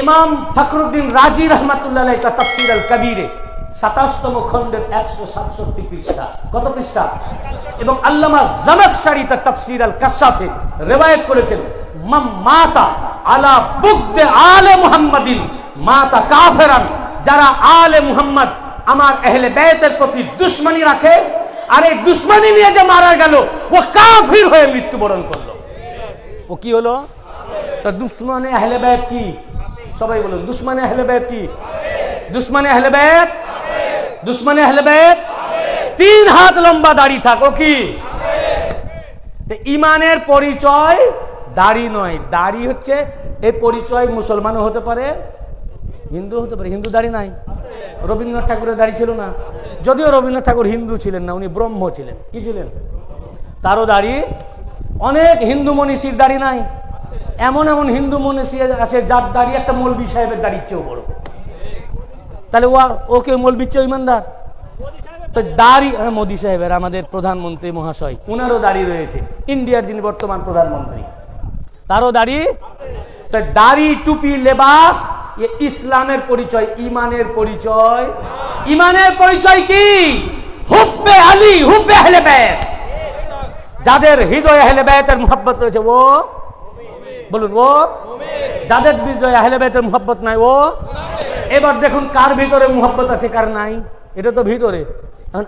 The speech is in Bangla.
ইমাম ফখরুদ্দিন রাজি রহমাতুল্লাহ তা তফসির আল কবিরে, সাতাশতম খণ্ডের একশো সাতষট্টি পৃষ্ঠা। কত পৃষ্ঠা? এবং আল্লামা জামাক শাড়ি তার তফসির আল কাশাফে রেওয়ায়ত করেছেন মাতা আলা বুগদে আলে মুহাম্মাদিন, মাতা কাফেরান। যারা আলে মুহাম্মদ আমার এহলে বেতের প্রতি দুশ্মনী রাখে, আর এই দুশ্মনী নিয়ে যে মারা গেল, ও কাফির হয়ে মৃত্যুবরণ করল। ও কি হলো? তা দুশ্মনে আহলে বেত কি? সবাই বলুন, দুশ্মনে আহলে বেত কি? দুশ্মনে আহলে বেত দুশ্মনে আহলে বেত তিন হাত লম্বা দাড়ি থাক কি? ইমানের পরিচয় দাড়ি নয়, দাড়ি হচ্ছে এই পরিচয় মুসলমানও হতে পারে হিন্দু হতে পারে, হিন্দু দাড়ি নাই। রবীন্দ্রনাথ ঠাকুরের দাড়ি ছিল না। যদিও রবীন্দ্রনাথ ঠাকুর হিন্দু ছিলেন না, উনি ব্রহ্ম ছিলেন। কি ছিলেন? তারও দাড়ি অনেক হিন্দু মনীষীর দাড়ি নাই। এমন এমন হিন্দু মনীষী আছে যার দাড়ি একটা মৌলবী সাহেবের দাড়ির চেয়েও বড়। তাহলে ও ওকে মৌলবীর চেয়ে ইমানদার? তো হ্যাঁ, মোদী সাহেবের আমাদের প্রধানমন্ত্রী মহাশয় উনারও দাড়ি রয়েছে ইন্ডিয়ার যিনি বর্তমান প্রধানমন্ত্রী। তারও দাড়ি? তো দাড়ি টুপি লেবাস ইসলামের পরিচয় ইমানের পরিচয়। ইমানের পরিচয় কি? হুব্বে আলী হুব্বে আহলে বেত। যাদের হৃদয় আহলে বেতের মোহাব্বত রয়েছে ও বলুন, ও? যাদের বিজয় আহলে বেতের মোহাব্বত নাই, ও? এবার দেখুন কার ভিতরে মোহাব্বত আছে, কার নাই। এটা তো ভিতরে। এখন